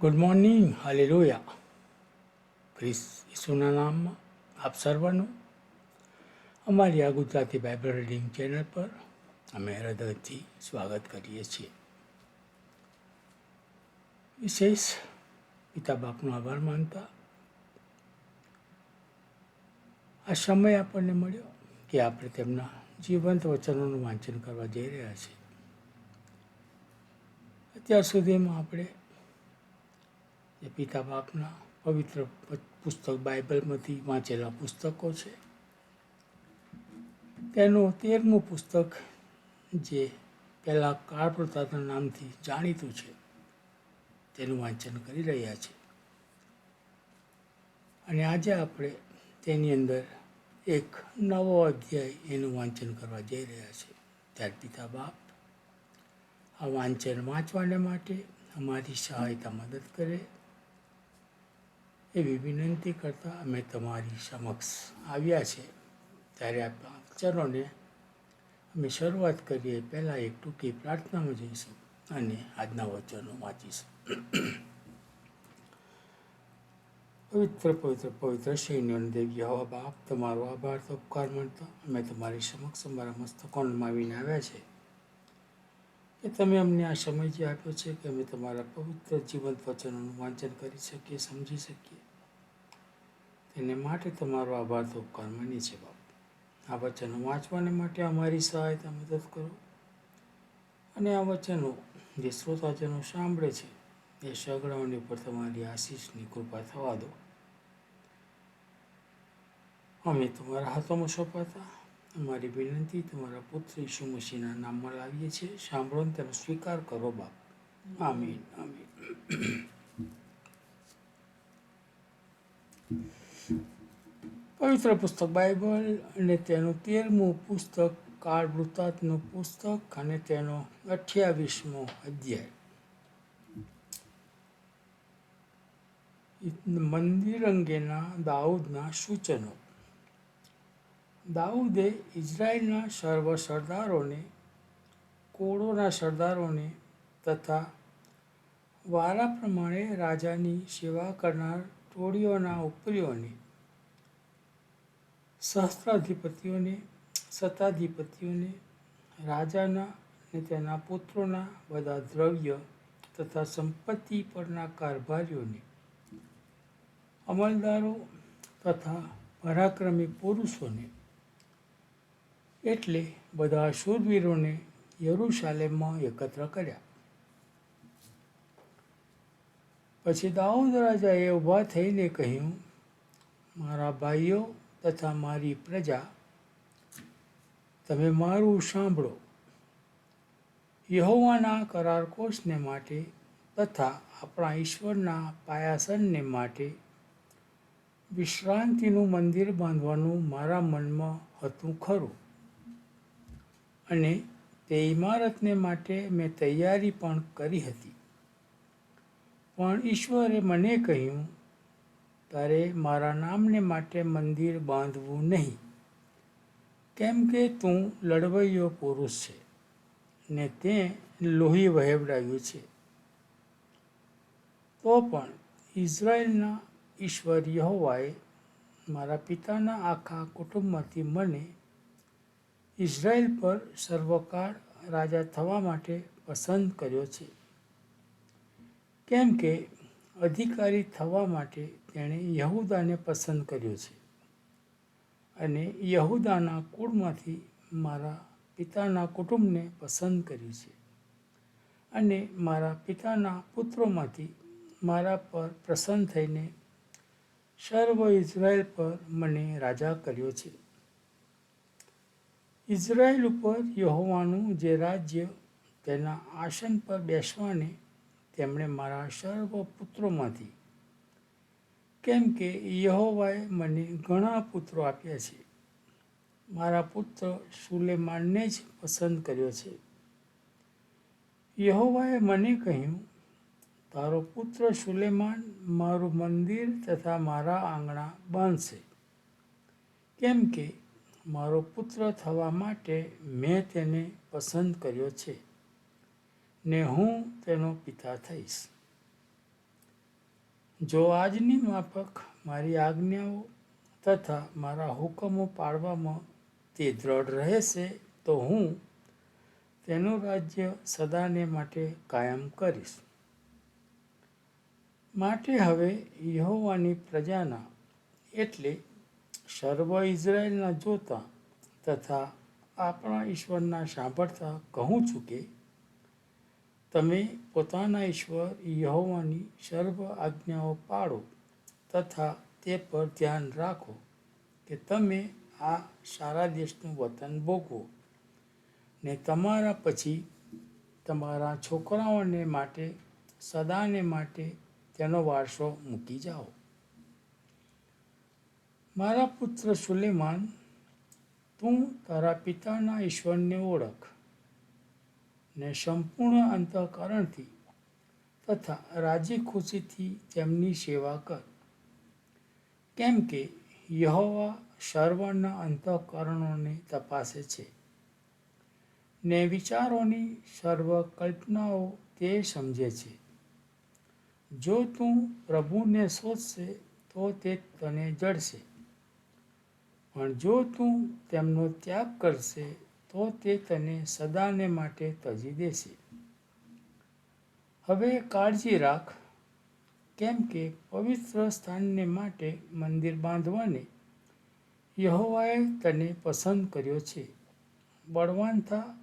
Good morning hallelujah ખ્રિસ ઈસુના નામમાં આપ સર્વનું અમારી આ ગુજરાતી બાઇબલ રીડિંગ ચેનલ પર અમે હૃદયથી સ્વાગત કરીએ છીએ. વિશેષ પિતા બાપનો આભાર માનતા આ સમય આપણને મળ્યો કે આપણે તેમના જીવંત વચનોનું વાંચન કરવા જઈ રહ્યા છીએ. અત્યાર સુધીમાં આપણે એ પિતા બાપના પવિત્ર પુસ્તક બાઇબલમાંથી વાંચેલા પુસ્તકો છે. તેનું તેરમું પુસ્તક જે પહેલાં કાળપ્રતાના નામથી જાણીતું છે, તેનું વાંચન કરી રહ્યા છે. અને આજે આપણે તેની અંદર એક નવો અધ્યાય એનું વાંચન કરવા જઈ રહ્યા છે. ત્યારે પિતા બાપ આ વાંચન વાંચવાને માટે અમારી સહાયતા મદદ કરે એવી વિનંતી કરતાં અમે તમારી સમક્ષ આવ્યા છે. ત્યારે આ વચનોને અમે શરૂઆત કરીએ, પહેલાં એક ટૂંકી પ્રાર્થનામાં જઈશું અને આજના વચનો વાંચીશું. પવિત્ર પવિત્ર પવિત્ર સૈન્યોને દેવી હવા બાપ, તમારો આભાર તો ઉપકાર મળતો અમે તમારી સમક્ષ અમારા મસ્તકોને માવીને આવ્યા છે કે તમે અમને આ સમય જે આપ્યો છે કે અમે તમારા પવિત્ર જીવંત વચનોનું વાંચન કરી શકીએ, સમજી શકીએ. તેને માટે તમારો આભાર તો ઉપકાર માનીએ છે બાપ. આ વચનો વાંચવાને માટે અમારી સહાયતા મદદ કરો. અને આ વચનો જે શ્રોતાજનો સાંભળે છે, એ સગડાઓની ઉપર તમારી આશીષની કૃપા થવા દો. અમે તમારા હાથોમાં સોંપાતા, અમારી વિનંતી તમારા પુત્ર ઈસુ મસીના નામમાં લાવીએ છીએ. સાંભળો ને તેનો સ્વીકાર કરો બાપ. આમીન આમીન. પવિત્ર પુસ્તક બાઇબલ અને તેનું તેરમું પુસ્તક કાળ વૃત્તાંતનું પુસ્તક અને તેનો અઠ્યાવીસમો અધ્યાય. મંદિર અંગેના દાઉદના સૂચનો. દાઉદે ઇઝરાયલના સર્વ સરદારોને, કોળોના સરદારોને તથા વારા પ્રમાણે રાજાની સેવા કરનાર ટોળીઓના ઉપરીઓને સહસ્ત્રાધિપતિઓને સત્તાધિપતિઓને, રાજાના અને તેના પુત્રોના બધા દ્રવ્ય તથા સંપત્તિ પરના કારભારીઓને, અમલદારો તથા પરાક્રમી પુરુષોને, એટલે બધા શૂરવીરોને યરુશાલેમમાં એકત્ર કર્યા. પછી દાઉદ રાજાએ ઊભા થઈને કહ્યું, મારા ભાઈઓ તથા મારી પ્રજા, તમે મારું સાંભળો. યહોવાના કરારકોશને માટે તથા આપણા ઈશ્વરના પાયાસનને માટે વિશ્રાંતિનું મંદિર બાંધવાનું મારા મનમાં હતું ખરું. અને તે ઇમારતને માટે મેં તૈયારી પણ કરી હતી. પણ ઈશ્વરે મને કહ્યું, તારે મારા નામને માટે મંદિર બાંધવું નહીં. કેમ કે તું લડવૈયો પુરુષ છે ને તે લોહી વહેવડાવ્યું છે. તો પણ ઇઝરાયલના ઈશ્વર યહોવાએ મારા પિતાના આખા કુટુંબમાંથી મને ઇઝરાયલ પર સર્વકાળ રાજા થવા માટે પસંદ કર્યો છે. કેમ કે અધિકારી થવા માટે તેણે યહુદાને પસંદ કર્યો છે. અને યહૂદાના કુળમાંથી મારા પિતાના કુટુંબને પસંદ કર્યું છે. અને મારા પિતાના પુત્રોમાંથી મારા પર પ્રસન્ન થઈને સર્વ ઇઝરાયલ પર મને રાજા કર્યો છે. ઇઝરાયલ ઉપર યહોવાનું જે રાજ્ય તેના આસન પર બેસવાને તેમણે મારા સર્વ પુત્રોમાંથી કેમ કે યહોવાએ મને ઘણા પુત્રો આપ્યા છે. મારા પુત્ર સુલેમાનને જ પસંદ કર્યો છે. યહોવાએ મને કહ્યું, તારો પુત્ર સુલેમાન મારું મંદિર તથા મારા આંગણા બાંધશે. કેમ કે મારો પુત્ર થવા માટે મેં તેને પસંદ કર્યો છે. ને હું તેનો પિતા થઈશ. જો આજની માફક મારી આજ્ઞાઓ તથા મારા હુકમો પાળવામાં તે દ્રઢ રહેશે, તો હું તેનું રાજ્ય સદાને માટે કાયમ કરીશ. માટે હવે યહોવાની પ્રજાના એટલે સર્વ ઇઝરાયલના જોતા તથા આપણા ઈશ્વરના સાંભળતા કહું છું કે તમે પોતાના ઈશ્વર યહોવાની સર્વ આજ્ઞાઓ પાળો તથા તે પર ધ્યાન રાખો કે તમે આ સારા દેશનું વતન ભોગવો. ને તમારા પછી તમારા છોકરાઓને માટે, સદાને માટે તેનો વારસો મૂકી જાઓ. મારા પુત્ર સુલેમાન, તું તારા પિતાના ઈશ્વરને ઓળખ. ને સંપૂર્ણ અંતઃકરણથી તથા રાજી ખુશીથી તેમની સેવા કર. કેમ કે યહોવા સર્વના અંતઃકરણોને તપાસે છે. ને વિચારોની સર્વ કલ્પનાઓ તે સમજે છે. જો તું પ્રભુને શોધશે, તો તે તને જડશે. પણ જો તું તેમનો ત્યાગ કરશે તો તે તને સદાને માટે તજી દેશે. હવે કાળજી રાખ, કેમ કે પવિત્ર સ્થાનને માટે મંદિર બાંધવાને યહોવાએ તને પસંદ કર્યો છે. બળવાન થા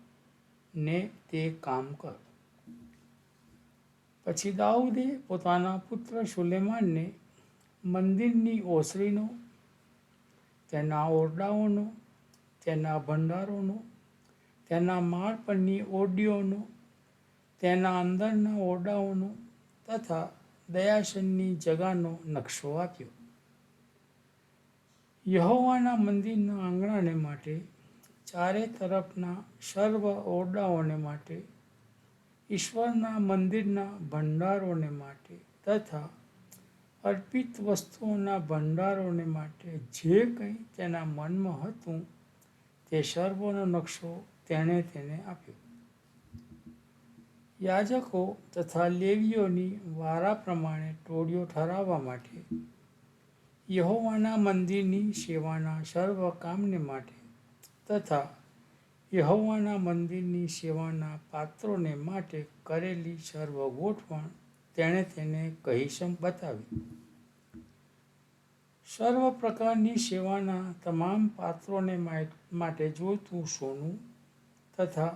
ને તે કામ કર. પછી દાઉદે પોતાના પુત્ર સુલેમાનને મંદિરની ઓસરીનો, તેના ઓરડાઓનો, તેના ભંડારોનો તેના માળ પરની ઓરડીઓનો તેના અંદરના ઓરડાઓનો તથા દયાશનની જગાનો નકશો આપ્યો. યહોવાના મંદિરના આંગણાને માટે, ચારે તરફના સર્વ ઓરડાઓને માટે, ઈશ્વરના મંદિરના ભંડારોને માટે તથા અર્પિત વસ્તુઓના ભંડારોને માટે જે કંઈ તેના મનમાં હતું તે સર્વનો નકશો તેણે તેને આપ્યો. યાજકો તથા લેવીઓની વારા પ્રમાણે ટોળીઓ ઠરાવવા માટે યહોવાના મંદિરની સેવાના સર્વ કામને માટે તથા યહોવાના મંદિરની સેવાના પાત્રોને માટે કરેલી સર્વ ગોઠવણ તેણે તેને કહીશમ બતાવી. સર્વ પ્રકારની સેવાના તમામ પાત્રોને માટે જોઈતું સોનું તથા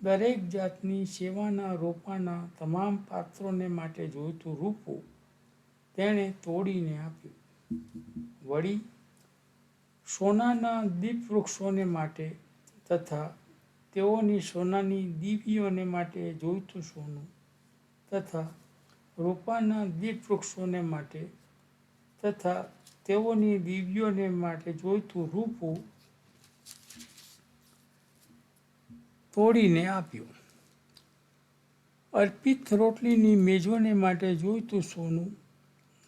દરેક જાતની સેવાના રોપાના તમામ પાત્રોને માટે જોઈતું રૂપું તેણે તોડીને આપ્યું. વળી સોનાના દીપ વૃક્ષોને માટે તથા તેઓની સોનાની દીવીઓને માટે જોઈતું સોનું તથા રૂપાના દીપ વૃક્ષોને માટે તથા તેઓની દીવીઓને માટે જોઈતું રૂપું તોડીને આપ્યું. અર્પિત રોટલીની મેજોને માટે જોઈતું સોનું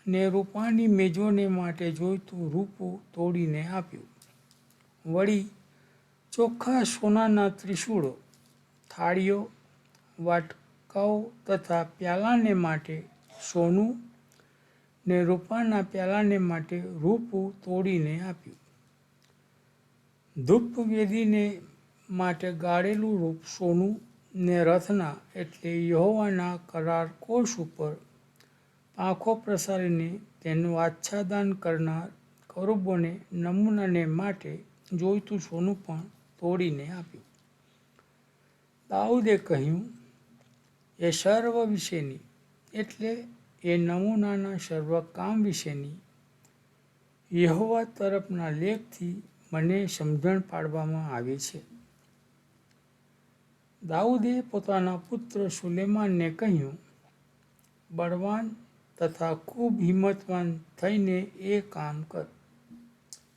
ને રૂપાની મેજોને માટે જોઈતું રૂપું તોડીને આપ્યું. વળી ચોખ્ખા સોનાના ત્રિશૂળો, થાળીઓ, વાટકાઓ તથા પ્યાલાને માટે સોનું ને રૂપાના પ્યાલાને માટે રૂપું તોડીને આપ્યું. ધૂપ વેદીને માટે ગાળેલું રૂપ સોનું ને રથના એટલે યહોવાના કરાર કોષ ઉપર પાંખો પ્રસારીને તેનું આચ્છાદાન કરનાર કરુબોને નમૂનાને માટે જોઈતું સોનું પણ તોડીને આપ્યું. દાઉદે કહ્યું, એ સર્વ વિશેની એટલે એ નમૂનાના સર્વ કામ વિશેની યહોવા તરફના લેખથી મને સમજણ પાડવામાં આવી છે. દાઉદે પોતાના પુત્ર સુલેમાનને કહ્યું, બળવાન તથા ખૂબ હિંમતવાન થઈને એ કામ કર.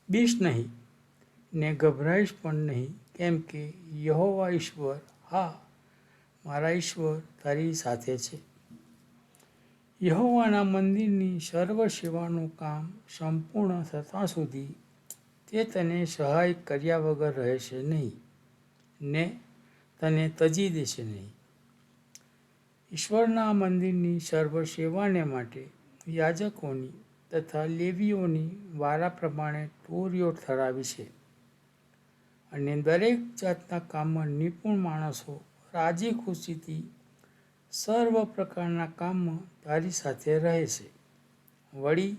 બીશ નહીં, ને ગભરાઈશ પણ નહીં, કેમ કે યહોવા ઈશ્વર, હા, મારા ઈશ્વર તારી સાથે છે. યહોવાના મંદિરની સર્વ સેવાનું કામ સંપૂર્ણ થતાં સુધી તે તને સહાય કર્યા વગર રહેશે નહીં, ને તને તજી દેશે નહીં. ઈશ્વરના મંદિરની સર્વ સેવાને માટે યાજકોની તથા લેવીઓની વારા પ્રમાણે ટોરીઓ ઠરાવી છે. અને દરેક જાતના કામમાં નિપુણ માણસો રાજી ખુશીથી સર્વ પ્રકારના કામમાં તારી સાથે રહે છે. વળી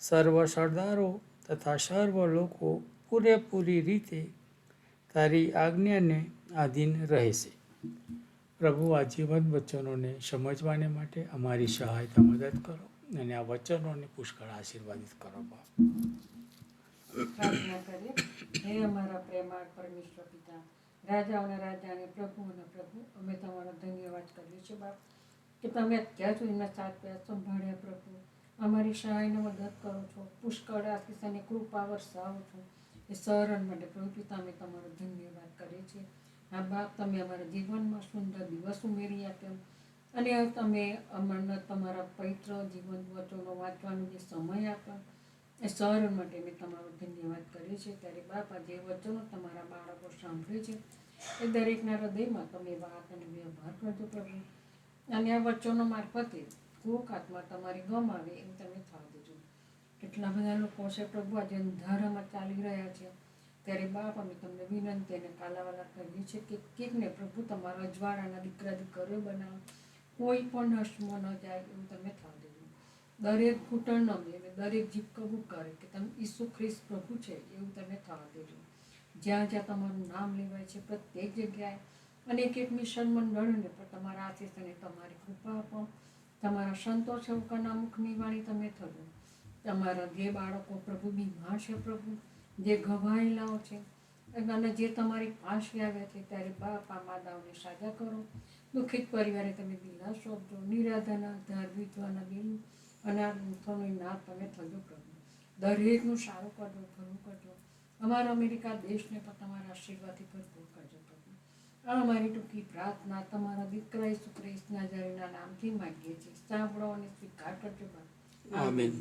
સર્વ સરદારો તથા સર્વ લોકો પૂરેપૂરી રીતે તારી આજ્ઞાને આધીન રહેશે. પ્રભુ, આ જીવન વચનોને સમજવાને માટે અમારી સહાયતા મદદ કરો અને આ વચનોને પુષ્કળ આશીર્વાદિત કરો બાપ. પ્રાર્થના કરીએ. હે અમારા પ્રેમાળ પરમેશ્વર પિતા, રાજાઓના રાજા અને પ્રભુઓના પ્રભુ, અમે તમારો ધન્યવાદ કરીએ છીએ બાપ. કે તમે અત્યાર સુધીના સાત પ્યાસ સંભાળ્યા પ્રભુ. અમારી સહાયને મદદ કરો છો, પુષ્કળ આશીષ અને કૃપા વરસાવો છો. એ સહરણ માટે પ્રભુ પિતા, અમે તમારો ધન્યવાદ કરીએ છીએ. આ બાપ તમે અમારા જીવનમાં સુંદર દિવસ ઉમેરી આપ્યો. અને તમે અમને તમારા પવિત્ર જીવન વચનો વાંચવાનો જે સમય આપ્યો, એ સહરણ માટે મેં તમારો ધન્યવાદ કર્યો છે. ત્યારે બાપા જે વચનો તમારા બાળકો સાંભળે છે. એ દરેકના હૃદયમાં તમે વાત અને વ્યવહાર કરજો પ્રભુ. અને આ વચનો મારફતે કોક આત્મા તમારી ગમ આવે એમ તમે થવા દેજો. કેટલા બધા લોકો છે પ્રભુ, આજે અંધારામાં ચાલી રહ્યા છે. ત્યારે બાપ અમે તમને વિનંતી અને કાલાવાલા કરીએ છીએ કે કેકને પ્રભુ તમારા અજવાળાના દીકરા દીકરીઓ બનાવો. કોઈ પણ નષ્ટમાં ન જાય એવું તમે થવા દેજો. દરેક ઘૂંટણ નમે અને દરેક જીભ કબૂલ કરે કે તમે ઈસુ ખ્રિસ્ત પ્રભુ છે એવું તમે થવા દેજો. જ્યાં જ્યાં તમારું નામ લેવાય છે પ્રત્યેક જગ્યાએ અને એક એક મિશન મંડળને પણ તમારા આશીષ અને તમારી કૃપા આપો. તમારા સંતો સેવકોના મુખની વાણી તમે થજો. તમારા જે બાળકો પ્રભુ બીમાર છે પ્રભુ. જે ઘવાયેલાઓ છે અને જે તમારી પાસે આવ્યા છે, ત્યારે બાપા માદાઓને સાજા કરો. દુઃખિત પરિવારે તમે દિલાસો આપજો નિરાધાના આધાર વિધવાના બિલ અને આ દુઃખોની નાથ તમે થજો પ્રભુ. દરેકનું સારું કરજો, ભલું કરજો. અમારા અમેરિકા દેશને પણ તમારા આશીર્વાદથી ભરપૂર કરજો પ્રભુ. આ અમારી ટૂંકી પ્રાર્થના તમારા દીકરા ઈસુ ખ્રિસ્તના નામથી માગીએ છીએ. સાંભળો અને સ્વીકાર કરજો બાપ આમેન.